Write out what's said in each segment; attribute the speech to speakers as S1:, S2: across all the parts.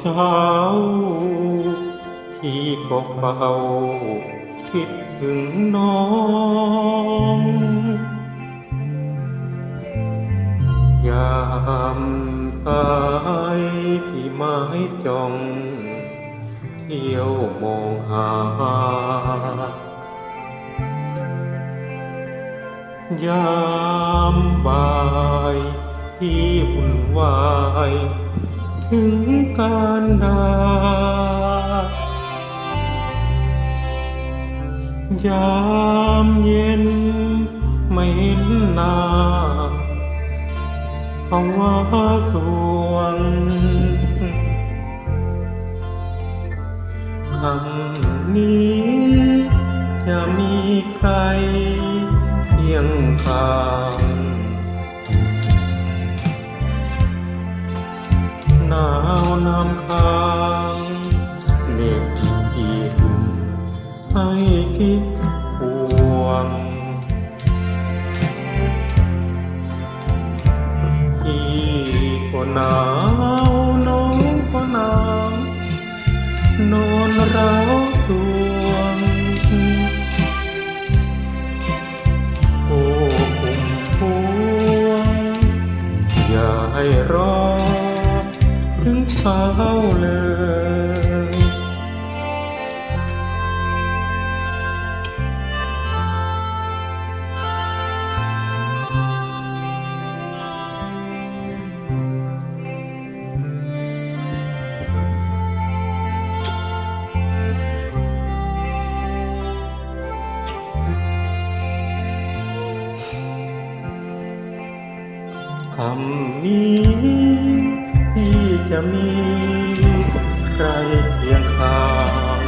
S1: เจ้าพี่ก็เฝ้าคิดถึงน้อง ยามตายพี่ไม้จ้อง เที่ยวมองหา ยามบ่ายที่วุ่นวาย ถึงการดายามเย็นไม่เห็นหน้าเพราว่าสวงคำนี้จะมีใครเพียงข้า หนาวน้องก็หนาว นอนร้าวสวง โอ้ปุ่มพวง อย่าให้รอ ถึงเช้าเลย คำนี้ที่จะมีใครเคียงข้าง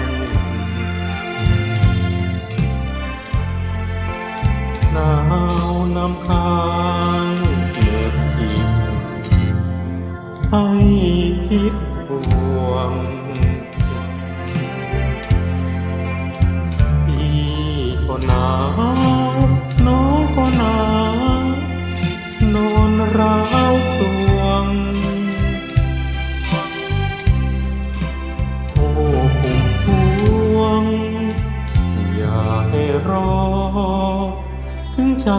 S1: หนาวนำค้างเหน็บอีกให้คิด รอ ถึงจะ